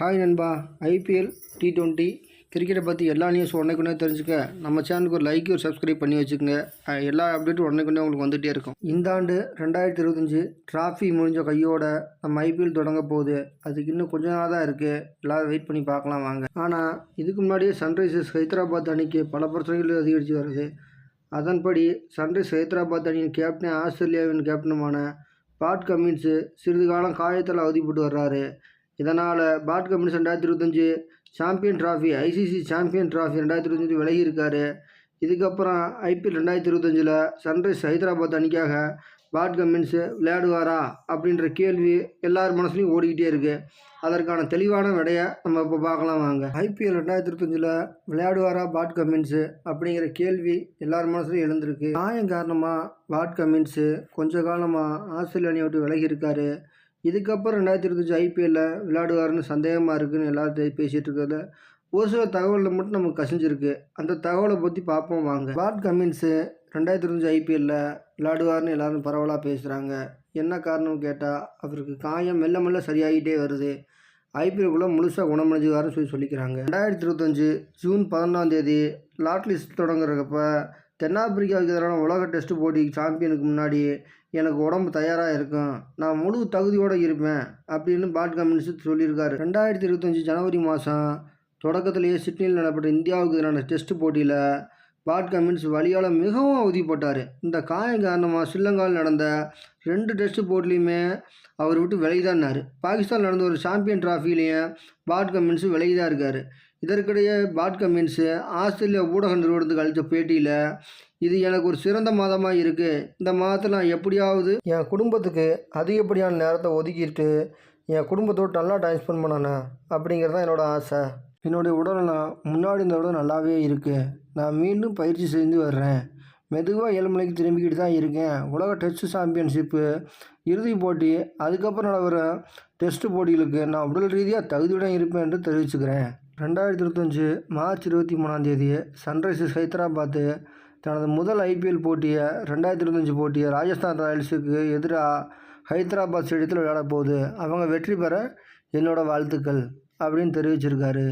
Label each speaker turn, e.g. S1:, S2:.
S1: Hi நண்பா. IPL T twenty கிரிக்கெட்டை பற்றி எல்லா நியூஸ் உடனே தெரிஞ்சுக்க நம்ம சேனலுக்கு ஒரு லைக் ஒரு சப்ஸ்கிரைப் பண்ணி வச்சுக்கோங்க. எல்லா அப்டேட்டும் உடனே உங்களுக்கு வந்துகிட்டே இருக்கும். இந்த ஆண்டு ரெண்டாயிரத்தி இருபத்தஞ்சி டிராஃபி முடிஞ்ச கையோட நம்ம ஐபிஎல் தொடங்க போகுது. அதுக்கு இன்னும் கொஞ்ச நாள் தான் இருக்குது எல்லோரும் வெயிட் பண்ணி பார்க்கலாம் வாங்க. ஆனால் இதுக்கு முன்னாடியே சன்ரைசர்ஸ் ஹைதராபாத் அணிக்கு பல பிரச்சனைகள் அதிகரித்து வருது. அதன்படி சன்ரைஸ் ஹைதராபாத் அணியின் கேப்டன் ஆஸ்திரேலியாவின் கேப்டனுமான பாட் கமின்ஸு சிறிது காலம் காயத்தில் அவதிப்பட்டு வர்றாரு. இதனால் பாட் கம்பெனிஸ் ரெண்டாயிரத்தி இருபத்தஞ்சி champion trophy ICC champion trophy ரெண்டாயிரத்தி இருபத்தஞ்சி விலகியிருக்காரு இதுக்கப்புறம் ஐபிஎல் ரெண்டாயிரத்தி இருபத்தஞ்சில் சன்ரைஸ் ஹைதராபாத் அணிக்காக பாட் கமின்ஸு விளையாடுவாரா அப்படின்ற கேள்வி எல்லார் மனசுலையும் ஓடிக்கிட்டே இருக்குது அதற்கான தெளிவான விடையை நம்ம இப்போ பார்க்கலாம் வாங்க. ஐபிஎல் ரெண்டாயிரத்தி இருபத்தஞ்சில் விளையாடுவாரா பாட் கமின்ஸு அப்படிங்கிற கேள்வி எல்லார் மனசுலையும் எழுந்திருக்கு. காயம் காரணமாக பாட் கமின்ஸு கொஞ்ச காலமாக ஆஸ்திரேலிய அணியை விட்டு விலகி இருக்காரு. இதுக்கப்புறம் ரெண்டாயிரத்தி இருபத்தஞ்சி ஐபிஎல்ல விளையாடுவாருன்னு சந்தேகமாக இருக்குன்னு எல்லாரும் பேசிகிட்டு இருக்கிறத ஒரு சில தகவலில் மட்டும் நமக்கு கசிஞ்சிருக்கு. அந்த தகவலை பற்றி பார்ப்போம் வாங்க. பாட் கமின்ஸு ரெண்டாயிரத்தி இருபத்தஞ்சி ஐபிஎல்ல விளையாடுவார்னு எல்லோரும் பரவலாக பேசுகிறாங்க என்ன காரணம் கேட்டால் அவருக்கு காயம் மெல்ல மெல்ல சரியாகிட்டே வருது. ஐபிஎல்குள்ளே முழுசாக குணமடைஞ்சுக்காருன்னு சொல்லி சொல்லிக்கிறாங்க. ரெண்டாயிரத்தி இருபத்தஞ்சி ஜூன் பதினொன்றாம் தேதி லாட் லிஸ்ட் தொடங்குறப்ப தென்னாப்பிரிக்காவுக்கு எதிரான உலக டெஸ்ட் போட்டி சாம்பியனுக்கு முன்னாடி எனக்கு உடம்பு தயாராக இருக்கும். நான் முழு தகுதியோடு இருப்பேன் அப்படின்னு பாட் கம்யூனிஸ்ட் சொல்லியிருக்காரு. ரெண்டாயிரத்தி இருபத்தஞ்சி ஜனவரி மாதம் தொடக்கத்திலேயே சிட்னியில் நடைபெற்ற இந்தியாவுக்கு எதிரான டெஸ்ட் போட்டியில் பாட் கம்யூனிஸ்ட் வழியால் மிகவும் அவதிப்பட்டார். இந்த காயம் காரணமாக ஸ்ரீலங்காவில் நடந்த ரெண்டு டெஸ்ட் போட்டிலையுமே அவர் விட்டு விலகிதான்னார். பாகிஸ்தான் நடந்த ஒரு சாம்பியன் டிராஃபிலையும் பாட் கம்யூனிஸ்ட் விலகி தான் இருக்கார். இதற்கிடையே பாட் கமின்ஸு ஆஸ்திரேலியா ஊடக நிறுவனத்துக்கு அளித்த பேட்டியில் இது எனக்கு ஒரு சிறந்த மாதமாக இருக்குது இந்த மாதத்தில் நான் எப்படியாவது என் குடும்பத்துக்கு அதிகப்படியான நேரத்தை ஒதுக்கிட்டு என் குடும்பத்தோடு நல்லா டைம் ஸ்பெண்ட் பண்ணணும் அப்படிங்கிறது தான் என்னோடய ஆசை. என்னுடைய உடல்நலம் முன்னாடி இந்த விட நல்லாவே இருக்குது நான் மீண்டும் பயிற்சி செஞ்சு வர்றேன். மெதுவாக ஏழ்மலைக்கு திரும்பிக்கிட்டு தான் இருக்கேன். உலக டெஸ்ட் சாம்பியன்ஷிப்பு இறுதிப் போட்டி அதுக்கப்புறம் நடக்கிற டெஸ்ட் போட்டிகளுக்கு நான் உடல் ரீதியாக தகுதியுடன் இருப்பேன் என்று தெரிவிச்சுக்கிறேன். ரெண்டாயிரத்தி இருபத்தஞ்சு மார்ச் இருபத்தி மூணாம் தேதி சன்ரைசர்ஸ் ஹைதராபாத்து தனது முதல் ஐபிஎல் போட்டியை ரெண்டாயிரத்தி இருபத்தஞ்சு போட்டியை ராஜஸ்தான் ராயல்ஸுக்கு எதிராக ஹைதராபாத் ஸ்டேடியத்தில் விளையாட போகுது. அவங்க வெற்றி பெற என்னோடய வாழ்த்துக்கள் அப்படின்னு தெரிவிச்சிருக்காரு.